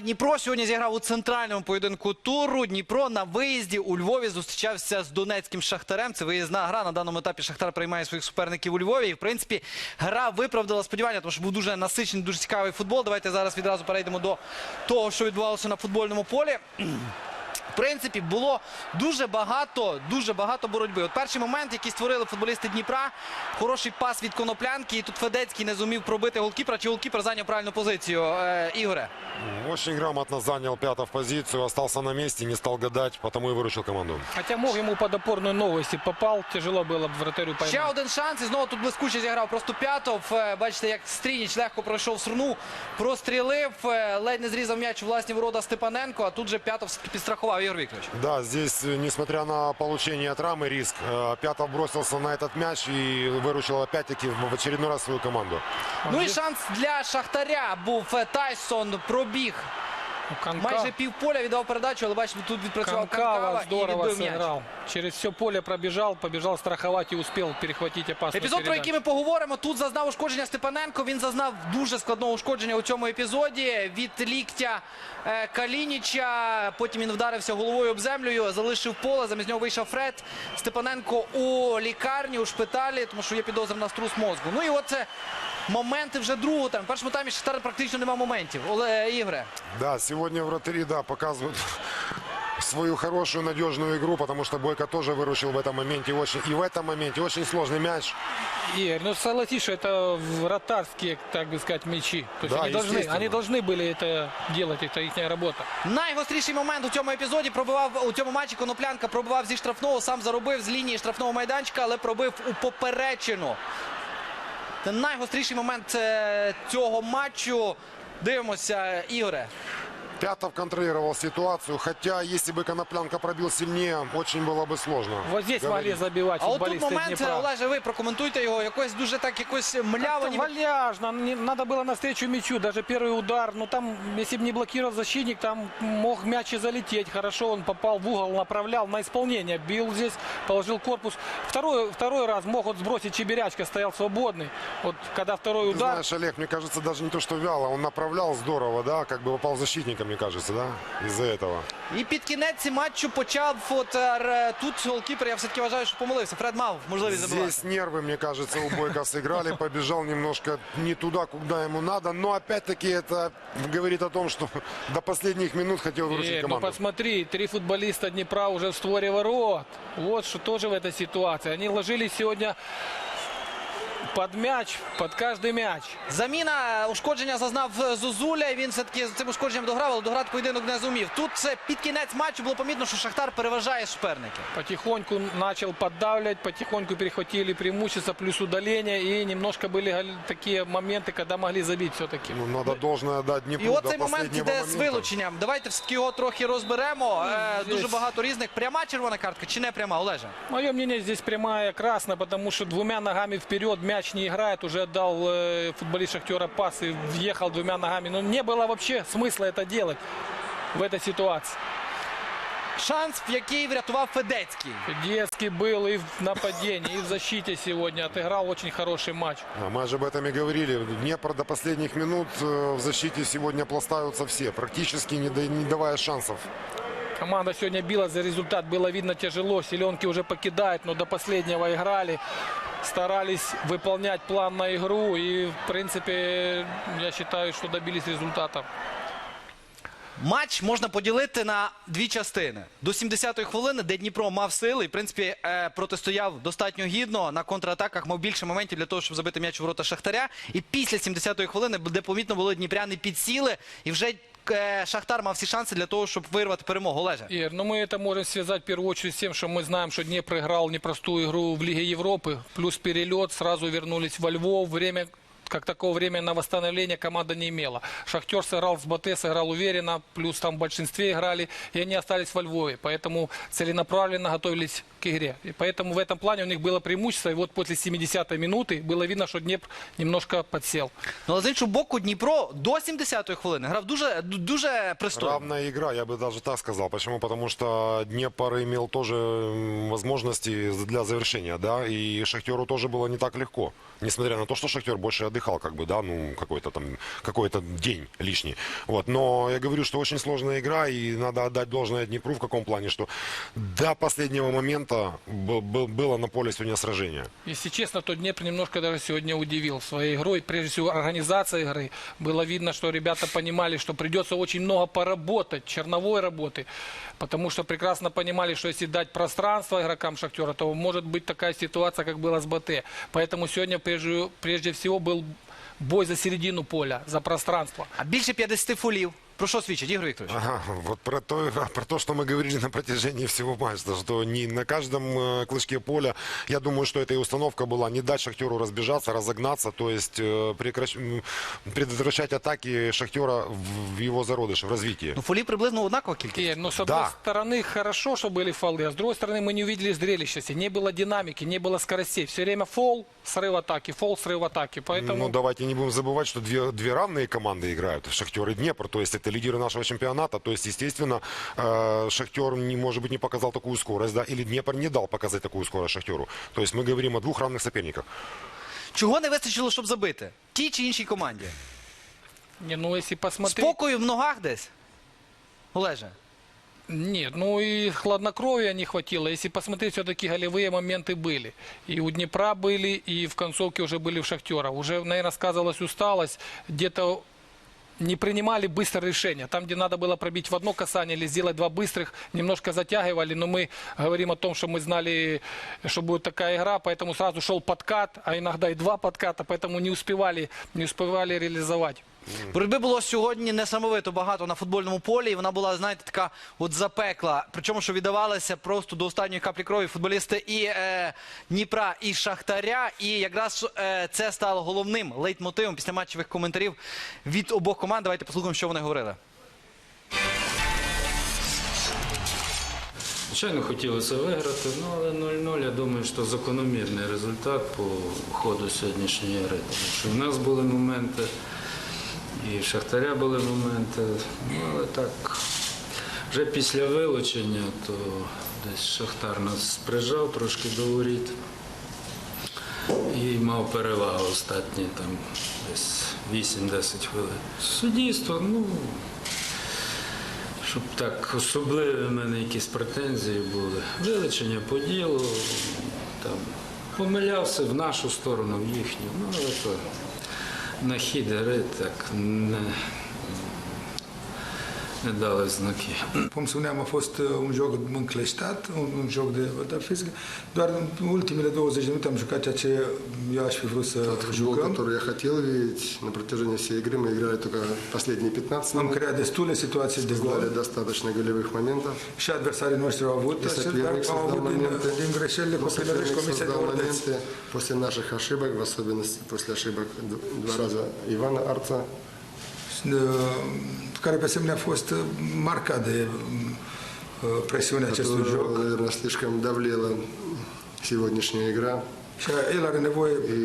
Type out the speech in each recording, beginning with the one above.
Дніпро сьогодні зіграв у центральному поєдинку туру. Дніпро на виїзді у Львові зустрічався з донецьким шахтарем. Це виїзна гра. На даному етапі Шахтар приймає своїх суперників у Львові. І в принципі гра виправдала сподівання, тому що був дуже насичений, дуже цікавий футбол. Давайте зараз відразу перейдемо до того, що відбувалося на футбольному полі В принципі, було дуже багато, дуже багато боротьби. От перший момент, який створили футболісти Дніпра, хороший пас від коноплянки. І тут Федецький не зумів пробити голкіпера. Чи голкіпер зайняв правильну позицію? Е, Ігоре. Очень грамотно занял Пятов позицию, остался на месте, не стал гадать, потому и выручил команду. Хотя мог ему под опорную ногу, если попал, тяжело было бы вратарю поймать. Ще один шанс. І знову тут блискуче зіграв просто П'ятов. Е, Бачите, як Стрініч легко пройшов сруну, прострілив, е, ледь не зрізав м'яч у власні ворота Степаненко, а тут же П'ятов все-таки підстрахував Ігор Вікторович. Да, здесь, э, несмотря на получение от рамы риск, э, Пятов бросился на этот мяч и выручил опять-таки в в очередной раз свою команду. Ну і шанс для Шахтаря був е, Тайсон, пробіг Канка- майже півполя, віддав передачу, але бачите, тут відпрацював Канкава Канкава і здорово відбив м'яч. сыграл. Через все поле пробежал, побежал страховать и успел перехватить опасную Епізод, про передачу. який ми поговоримо, тут зазнав ушкодження Степаненко. Він зазнав дуже складного ушкодження у цьому епізоді від ліктя е, Калініча. Потім він вдарився головою об землю, залишив поле. Замість нього вийшов Фред. Степаненко у лікарні, у шпиталі, тому що є підозра на струс мозку. Ну і оце моменти вже другого тайму. В першому таймі Шахтар практично немає моментів. Оле Ігоре. Да, сегодня вратари, да, показывают свою хорошую, надежную игру, потому что Бойко тоже выручил в этом моменте. Очень, и в этом моменте очень сложный мяч. Игорь, ну согласись, что это вратарские, так бы сказать, мячи. То есть Да, они, должны, естественно. они должны были это делать, это их работа. Найгостріший момент у цьому епізоді пробивав у цьому матчі Коноплянка пробивав зі штрафного, сам заробив з лінії штрафного майданчика, але пробив у поперечину. Найгостріший момент е, цього матчу. Дивимося, Ігоре. Пятов контролировал ситуацию, хотя если бы Коноплянка пробил сильнее, очень было бы сложно. Вот здесь Говорить. могли забивать А от тут футболисты момент, Днепра. Олеже, ви прокоментуйте його. Якось дуже так якось мляво. Как-то ніби- вальяжно, не- надо было навстречу мячу, даже первый удар, ну там, если бы не блокировал защитник, там мог мяч и залететь, хорошо он попал в угол, направлял на исполнение, бил здесь, положил корпус. Второй, второй раз мог вот сбросить Чебирячка, стоял свободный, вот когда второй Ты удар, знаешь, Олег, мне кажется, даже не то, что вяло, он направлял здорово, да, как бы попал защитника, мне кажется, да, из-за этого. І під кінець матчу почав от, е, р- тут голкіпер, я все-таки вважаю, що помилився. Фред мав можливість забивати. Здесь нервы, мне кажется, у Бойко сыграли, побежал немножко не туда, куда ему надо, но опять-таки это говорит о том, что до последних минут хотел выручить Э, ну команду. посмотри, три футболиста Днепра уже в створе ворот. Вот что тоже в этой ситуации. Они ложились сегодня под мяч, под каждый мяч. Заміна ушкодження зазнав е, Зозуля. і Він все-таки з цим ушкодженням дограв, але дограти поєдинок не зумів. Тут це під кінець матчу було помітно, що Шахтар переважає суперників. Потихоньку начал поддавливать, потихоньку перехватили преимущество, плюс удаление. И немножко были гол- такие моменты, когда могли забить все-таки. Ну, надо должное дать І Днепру оцей до момент последнего іде з момента. вилученням. Давайте все-таки його трохи розберемо. Е, здесь- Дуже багато різних. Пряма червона картка чи не пряма, Олеже? Мое мнение здесь прямая красная, потому что двумя ногами вперед мяч не играет. Уже отдал э, футболист Шахтера пас и въехал двумя ногами. Но не было вообще смысла это делать в этой ситуации. Шанс, в який врятував Федецький. Детский был и в нападении, и в защите сегодня. Отыграл очень хороший матч. А Мы же об этом и говорили. Днепр до последних минут э, в защите сегодня пластаются все, практически не, да- не давая шансов. Команда сегодня била за результат. Было видно тяжело. Селенки уже покидают, но до последнего играли. Старались выполнять план на игру. И, в принципе, я считаю, что добились результата. Матч можна поділити на дві частини. До 70-ї хвилини, де Дніпро мав сили і, в принципі, е, протистояв достатньо гідно. На контратаках мав більше моментів для того, щоб забити м'яч у ворота Шахтаря. І після 70-ї хвилини, де помітно було дніпряни підсіли, і вже Шахтар мав всі шанси для того, щоб вирвати перемогу. Олеже. Ир, ну мы это можем связать в первую очередь с тем, что мы знаем, что Днепр играл непростую игру в Лиге Европы, плюс перелет, сразу вернулись во Львов, время как такого времени на восстановление команда не имела. Шахтер сыграл с Батэ, сыграл уверенно, плюс там в большинстве играли, и они остались во Львове. Поэтому целенаправленно готовились к игре. И поэтому в этом плане у них было преимущество. И вот после 70-й минуты было видно, что Днепр немножко подсел. Ну, але з іншого боку, Дніпро до 70-ї хвилини грав дуже, дуже пристойно. Равная игра, я бы даже так сказал. Почему? Потому что Днепр имел тоже м, возможности для завершения, да, и Шахтеру тоже было не так легко. Несмотря на то, что Шахтер больше отдыхал, как бы, да, ну, какой-то там, какой-то день лишний. Вот. Но я говорю, что очень сложная игра, и надо отдать должное Днепру в каком плане, что до последнего момента было на поле сегодня сражение. Если честно, то Днепр немножко даже сегодня удивил своей игрой. Прежде всего, организация игры. Было видно, что ребята понимали, что придется очень много поработать, черновой работы. Потому что прекрасно понимали, что если дать пространство игрокам Шахтера, то может быть такая ситуация, как была с БТ. Поэтому сегодня прежде, прежде всего был бой за середину поля, за пространство. А більше 50 фолів. Про що свідчить, Ігор Вікторович? Ага, вот про то, про то, что мы говорили на протяжении всего матча, что не на каждом э, клышке поля, я думаю, что это и установка была, не дать Шахтеру разбежаться, разогнаться, то есть э, прекращ- м, предотвращать атаки Шахтера в, в его зародыше, в развитии. Ну, фолів приблизно однакова кількість. И, но с Да. одной стороны хорошо, что были фолы, а с другой стороны мы не увидели зрелищности, не было динамики, не было скоростей. Все время фол, срыв атаки, фол, срыв атаки. Поэтому Ну, давайте не будем забывать, что две, две равные команды играют, Шахтер и Днепр, то есть это лидеры нашего чемпионата, то есть, естественно, э, Шахтер, не, может быть, не показал такую скорость, да, или Днепр не дал показать такую скорость Шахтеру. То есть мы говорим о двух равных соперниках. Чого не вистачило, щоб забити? Тій чи іншій команді? не, ну если посмотреть... Спокою в ногах десь? Олеже. Нет, ну и хладнокровия не хватило. Если посмотреть, все-таки голевые моменты были. И у Днепра были, и в концовке уже были у Шахтера. Уже, наверное, сказывалась усталость. Где-то не принимали быстро решения. Там, где надо было пробить в одно касание или сделать два быстрых, немножко затягивали. Но мы говорим о том, что мы знали, что будет такая игра, поэтому сразу шел подкат, а иногда и два подката, поэтому не успевали, не успевали реализовать. Боротьби було сьогодні несамовито багато на футбольному полі, і вона була, знаєте, така от запекла. Причому, що віддавалися просто до останньої каплі крові футболісти і е, Дніпра, і Шахтаря. І якраз е, це стало головним лейтмотивом після матчевих коментарів від обох команд. Давайте послухаємо, що вони говорили. Звичайно, хотілося виграти, ну але 0-0, я думаю, що закономірний результат по ходу сьогоднішньої гри. Тому що в нас були моменти, і Шахтаря були моменти. Ну, але так, вже після вилучення, то десь Шахтар нас прижав трошки до воріт і мав перевагу останні там десь 8-10 хвилин. Суддівство, ну. Щоб так особливі в мене якісь претензії були. Вилучення по ділу, там, помилявся в нашу сторону, в їхню. Ну, то на хід гри так не, не дали знаки. Cum spuneam, a fost uh, un joc încleștat, un, un joc de bătaie fizică. Doar în ultimele 20 de minute am jucat ceea ce eu aș fi vrut să Футбол, jucăm. который я хотел видеть на протяжении всей игры. Мы играли только последние 15 Am минут. creat destule situații de Создали gol достаточно голевых моментов. și adversarii noștri au avut, И acest- dar соперник au создал avut din, моменты. din greșelile Но copilărești соперник comise de создал ordeți. моменты после наших ошибок, в особенности после ошибок д- два раза Ивана Арца. Uh, care pe asemenea a fost uh, marcat de uh, presiunea acestui joc. Которого, наверное, слишком давлела сегодняшняя игра. Și el are nevoie И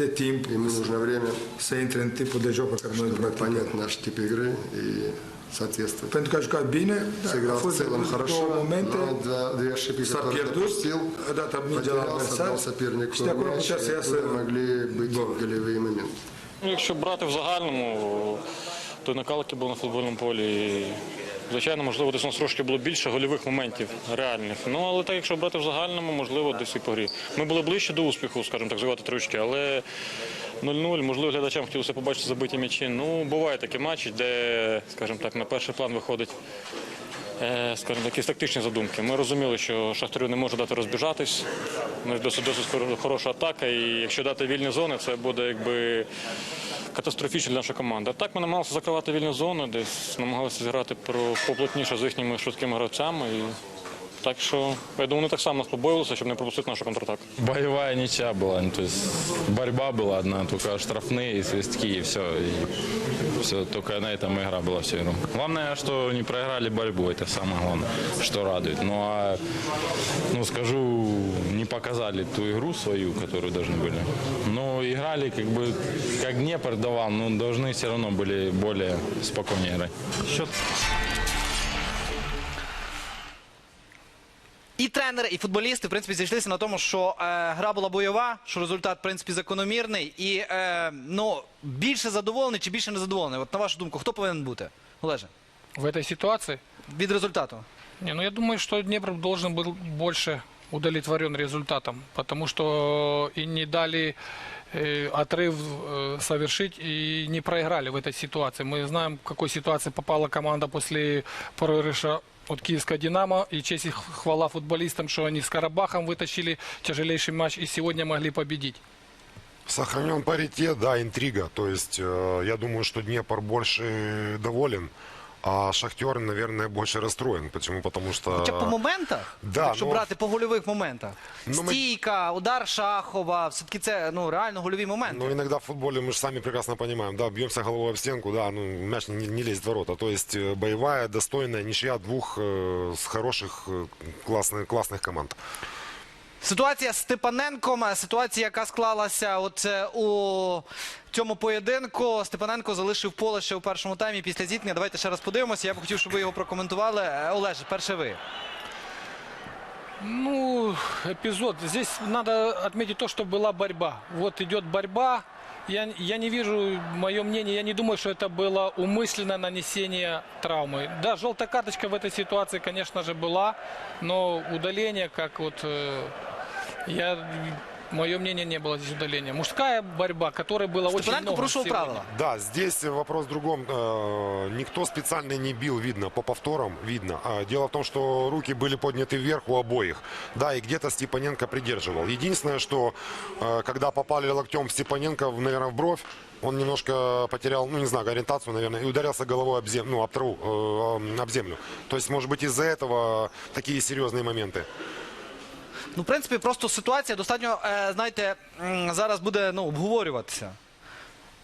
de timp ему нужно время, să intre în tipul de joc pe care noi îl чтобы practicăm. понять наш тип игры и соответствовать. Pentru că a jucat bine, da, a Сыграл в fost целом хорошо, două momente, но два- две ошибки, s-a которые pierdut, допустил, a dat mingea la потерялся, adversar дал сопернику și de acolo мяч, putea să и iasă оттуда могли быть гол. голевые моменты. Ну, Якщо брати в загальному, то накал, який був на футбольному полі, звичайно, можливо, десь у нас трошки було більше гольових моментів реальних. Ну, але так, якщо брати в загальному, можливо, десь і по грі. Ми були ближче до успіху, скажімо так, звивати трючки, але 0-0, можливо, глядачам хотілося побачити забиті м'ячі. Ну, бувають такі матчі, де, скажімо так, на перший план виходить е, скажімо, якісь тактичні задумки. Ми розуміли, що Шахтарю не може дати розбіжатись. У нас досить досить хороша атака, і якщо дати вільні зони, це буде якби катастрофічно для нашої команди. А так ми намагалися закривати вільні зони, десь намагалися зіграти про поплотніше з їхніми швидкими гравцями. І так що я думаю, вони так само нас побоювалися, щоб не пропустити нашу контратаку. Боевая ничья была, ну, то есть борьба была одна, только штрафные и свистки, и все. И все, только на этом игра была всю игру. Главное, что не проиграли борьбу, это самое главное, что радует. Ну, а, ну, скажу, не показали ту игру свою, которую должны были. Но играли, как бы, как Днепр давал, но должны все равно были более спокойнее играть. І і тренери, і футболісти в принципі зійшлися на тому, що е, гра була бойова, що результат в принципі закономірний, і е, ну більше задоволений чи більше незадоволений. От на вашу думку, хто повинен бути? Олеже, В этой ситуации від результату. Не, ну я думаю, что Днепр должен был больше удовлетворен результатом, потому что и не дали э, отрыв э, совершить и не проиграли в этой ситуации. Мы знаем, в какой ситуации попала команда после проигрыша от Киевского «Динамо». И честь и хвала футболистам, что они с Карабахом вытащили тяжелейший матч и сегодня могли победить. Сохранен паритет, да, интрига. То есть, э, я думаю, что Днепр больше доволен, а Шахтер, наверное, больше расстроен. Почему? Потому что... Хоча б по моментах, да, якщо ну, брати по гольових моментах. Ну, ми- Стійка, удар Шахова, все-таки це ну, реально гольові моменти. Но иногда в футболе мы же сами прекрасно понимаем, да, бьемся головой об стенку, да, ну, мяч не, не лезет в ворота. То есть э, боевая, достойная ничья двух э, с хороших, э, классных, классных команд. Ситуація з Степаненком, е, ситуація, яка склалася от е, у цьому поєдинку. Степаненко залишив поле ще у першому таймі після зіткнення. Давайте ще раз подивимося. Я б хотів, щоб ви його прокоментували. Е, Олеже, перше ви. Ну, эпизод. Здесь надо отметить то, что была борьба. Вот идет борьба. Я, я не вижу, мое мнение, я не думаю, что это было умышленное нанесение травмы. Да, желтая карточка в этой ситуации, конечно же, была, но удаление, как вот э, я, мое мнение, не было здесь удаления. Мужская борьба, которой было очень Степаненко много порушив сегодня. правила. Да, здесь вопрос в другом. Э, Никто специально не бил, видно, по повторам видно. А Дело в том, что руки были подняты вверх у обоих. Да, и где-то Степаненко придерживал. Единственное, что э, когда попали локтем в Степаненко, наверное, в бровь, он немножко потерял, ну не знаю, ориентацию, наверное, и ударился головой об, зем, ну, об траву, э, об землю. То есть, может быть, из-за этого такие серьезные моменты. Ну, в принципі, просто ситуація достатньо, е, знаєте, м, зараз буде ну, обговорюватися.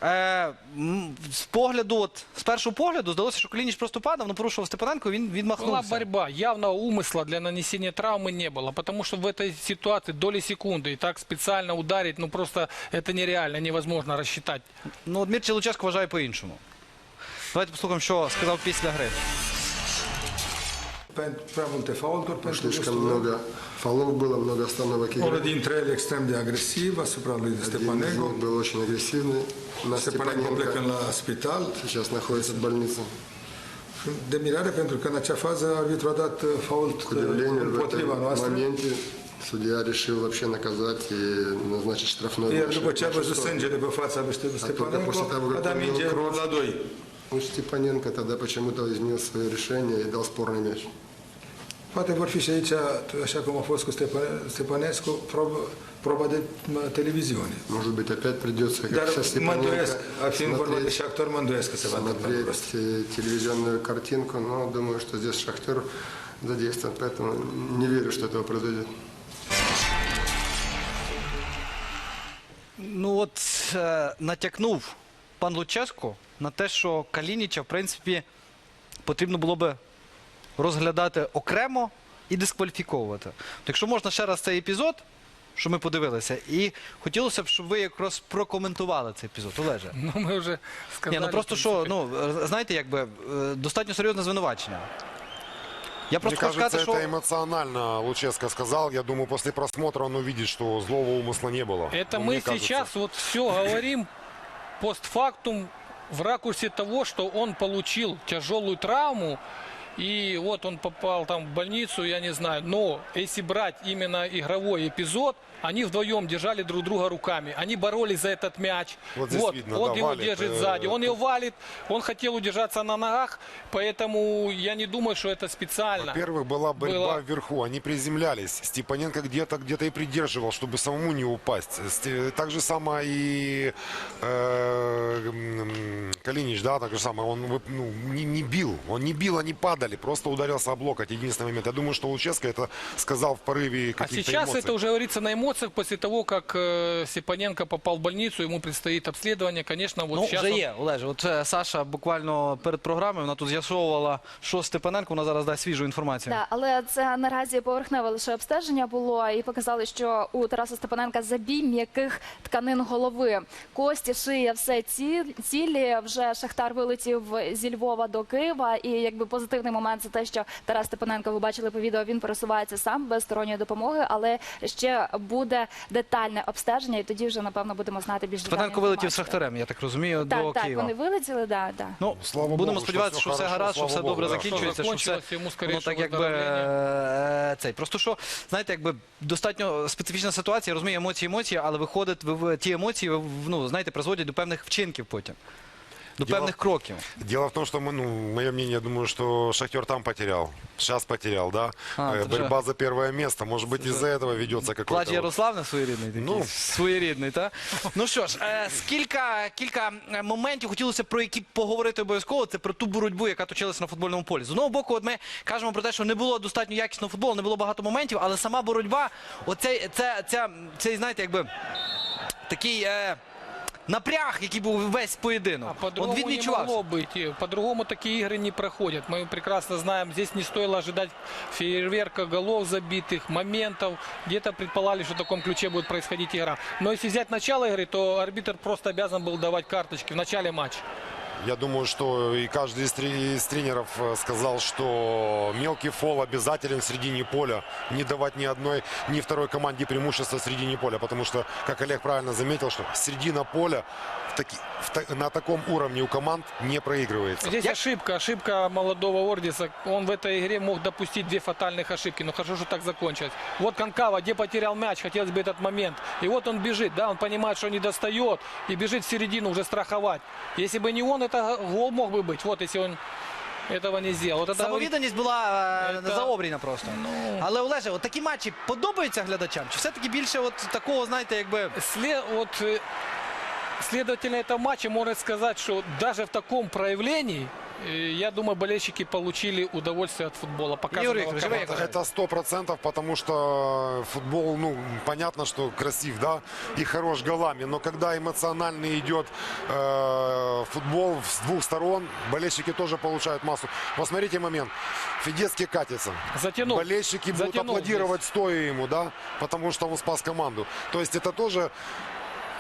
Е, м, з погляду, от, з першого погляду, здалося, що Колініч просто падав, ну порушував Степаненко, він Была відмахнувся. борьба. Явного умысла для нанесения травмы не было. Потому что в этой ситуации доли секунды и так специально ударить, ну просто это нереально, невозможно рассчитать. Ну, от Мірча Луческо вважає по-іншому. Давайте послухаємо, що сказав після гри. Слишком gustul lor. много фолов было, много остановок игры. Один из них был очень агрессивный. На Степаненко сейчас naходится в больнице. De mirare pentru că în acea fază arbitru a dat fault в împotriva noastră. моменте судья решил вообще наказать и назначить штрафной Iar матч. după ce a văzut sângele pe fața lui как a dat minge la 2. Ну, Степаненко тогда почему-то изменил свое решение и дал спорный мяч. Poate vor fi și aici, așa cum a fost cu Stepan- Stepanescu, probă, proba de mă, televiziune. Может быть, опять придется, как Dar со mă îndoiesc, Степаненко, a fiind vorba de смотреть, Shakhtar, mă îndoiesc că se va întâmpla lucrul ăsta. смотреть э, телевизионную картинку, но думаю, что здесь Шахтер задействован, поэтому не верю, что этого произойдет. Ну от е, натякнув пан Луческо на те, що Калініча, в принципі, потрібно було би розглядати окремо і дискваліфіковувати. От якщо можна ще раз цей епізод, що ми подивилися, і хотілося б, щоб ви якраз прокоментували цей епізод. Олеже. Ну, мы уже Ні, сказали. ну просто в що, принципе. ну е, знаєте, якби е, достатньо серйозне звинувачення. Я Мне просто хочу кажется, сказати, это що эмоционально Луческо сказал. Я думаю, после просмотра он увидит, что злого умысла не было. Это Ну, мы мне кажется. сейчас вот все говорим постфактум в ракурсе того, что он получил тяжелую травму, И вот он попал там в больницу, я не знаю. Но если брать именно игровой эпизод, они вдвоем держали друг друга руками. Они боролись за этот мяч. Вот здесь видно, он да, его валит, держит э, сзади. Он его валит. Он хотел удержаться на ногах. Поэтому я не думаю, что это специально. Во-первых, была борьба Было. вверху, они приземлялись. Степаненко где-то где-то и придерживал, чтобы самому не упасть. Так же самое и э, Калинич, да, так же самое. Он ну, не, не бил, он не бил, они падали, просто ударился об локоть. Единственный момент. Я думаю, что Луческо это сказал в порыве А каких-то сейчас эмоций. это уже говорится на эмоциях после того, как э, Степаненко попал в больницу, ему предстоит обследование. Конечно, вот ну, сейчас вже он- є, Олеже. От е, Саша буквально перед програмою вона тут з'ясовувала, що Степаненко, вона зараз дасть свіжу інформацію. Так, але це наразі поверхневе лише обстеження було, і показали, що у Тараса Степаненка забій м'яких тканин голови. Кості, шия, все ці, цілі. Вже Шахтар вилетів зі Львова до Києва, і якби позитивний момент це те, що Тарас Степаненко, ви бачили по відео, він пересувається сам без сторонньої допомоги, але ще буде детальне обстеження, і тоді вже напевно будемо знати більш детальну Степаненко вилетів з інформацію. Шахтарем, я так розумію, до Так, так, Києва. вони вилетіли, да, да. Ну, Слава будемо Богу, сподіватися, що що все гаразд, що все слава добре да. закінчується, що все Закончилось, йому ну, так якби е, цей. Просто що, знаєте, якби достатньо специфічна ситуація, я розумію, емоції, емоції, але виходить, ви- ви- ті емоції, ви- ну, знаєте, призводять до певних вчинків потім. До Діло- певних кроків. Дело в том, что мы, ну, мое мнение, я думаю, что Шахтер там потерял. Сейчас потерял, да. А, Э, это Борьба за первое место. Может быть, из-за этого ведется Плач какой-то... вот- Ярославна своєрідний такий? Ну. Своєрідний, так? Ну що ж, е, скільки, кілька е, моментів хотілося про які поговорити обов'язково. Це про ту боротьбу, яка точилася на футбольному полі. З одного боку, от ми кажемо про те, що не було достатньо якісного футболу, не було багато моментів, але сама боротьба, оцей, це, це, цей, знаєте, якби такий е, напряг, який був весь поєдинок. А по-другому він не відчувався. могло быть. И По-другому такие игры не проходят. Мы прекрасно знаем, здесь не стоило ожидать фейерверка голов забитых, моментов. Где-то предполагали, что в таком ключе будет происходить игра. Но если взять начало игры, то арбитр просто обязан был давать карточки в начале матча. Я думаю, что и каждый из, тре- из тренеров э, сказал, что мелкий фол обязателен в середине поля. Не давать ни одной, ни второй команде преимущества в середине поля. Потому что, как Олег правильно заметил, что середина поля в таки- в на таком уровне у команд не проигрывается. Здесь ошибка, ошибка молодого Ордиса. Он в этой игре мог допустить две фатальных ошибки. Но хорошо, что так закончилось. Вот Конкава, где потерял мяч, хотелось бы этот момент. И вот он бежит, да, он понимает, что не достает. И бежит в середину уже страховать. Если бы не он, это гол мог бы быть. Вот если он этого не сделал. Вот это говорит- Самовідданість була е, Це- заобріна просто. Але Олеже, от такі матчі подобаються глядачам? Чи все-таки більше от такого, знаєте, якби. Сле- вот, э, следовательно, этого матча можно сказать, что даже в таком проявлении, э, я думаю, болельщики получили удовольствие от футбола. Юрий Это сто процентов, потому что футбол, ну, понятно, что красив, да, и хорош голами, но когда эмоциональный идет э, футбол с двух сторон, болельщики тоже получают массу. Посмотрите момент. Федецкий катится. Затянул. Болельщики будут Затянул аплодировать стоя ему, да, потому что он спас команду. То есть это тоже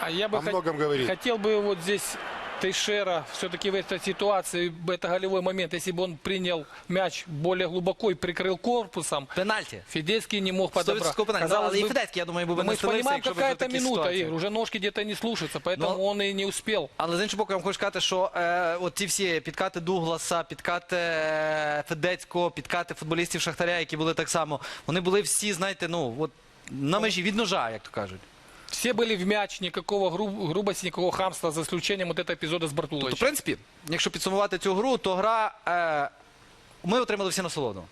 А я бы О хот- многом говорит. хотел бы вот здесь Тейшера все-таки в этой ситуации, это голевой момент, если бы он принял мяч более глубоко и прикрыл корпусом, Пенальті. Федецкий не мог подобрать. 100% пенальті. Казалось але і бы, Федецький, я думаю, був би мы не же стелився, понимаем, якщо б какая-то такі минута, ситуації. Игорь, уже ножки где-то не слушаются, поэтому Но- он и не успел. Але з іншого боку, я вам хочу сказати, що е, от ці всі підкати Дугласа, підкати е, Федецького, підкати футболістів Шахтаря, які були так само, вони були всі, знаєте, ну от на межі від ножа, як то кажуть. Все были в мяч, никакого гру- грубости, никакого хамства, за исключением вот этого эпизода с Тобто, в Бартуловичем. принципі, якщо підсумувати цю гру, то гра е, ми отримали всі насолоду.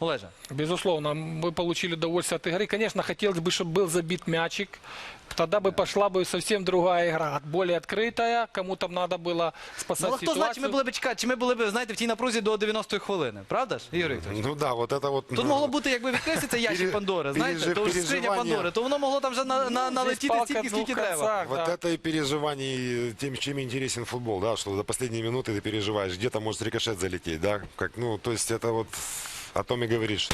Олеже. Безусловно, мы получили удовольствие от игры. Конечно, хотелось бы, чтобы был забит мячик. Тогда бы пошла бы совсем другая игра, более открытая. Кому там надо было Ну, спасать але хто знає, чи ситуацию. ми були б чекати, чи ми були б, знаєте, в тій напрузі до 90-ї хвилини, правда ж, Ігор Вікторович? ну да, вот это вот... Тут могло бути, якби відкрився цей ящик Пере- Пандори, знаєте, переж- то ж скриня переживання. Пандори, то воно могло там вже на, на, Здесь налетіти палка стільки, в двух скільки треба. концах, Вот да. это и переживание, тем, чем интересен футбол, да, что до последней минуты ты переживаешь, где-то может рикошет залететь, да, как, ну, то есть это вот О том и говоришь.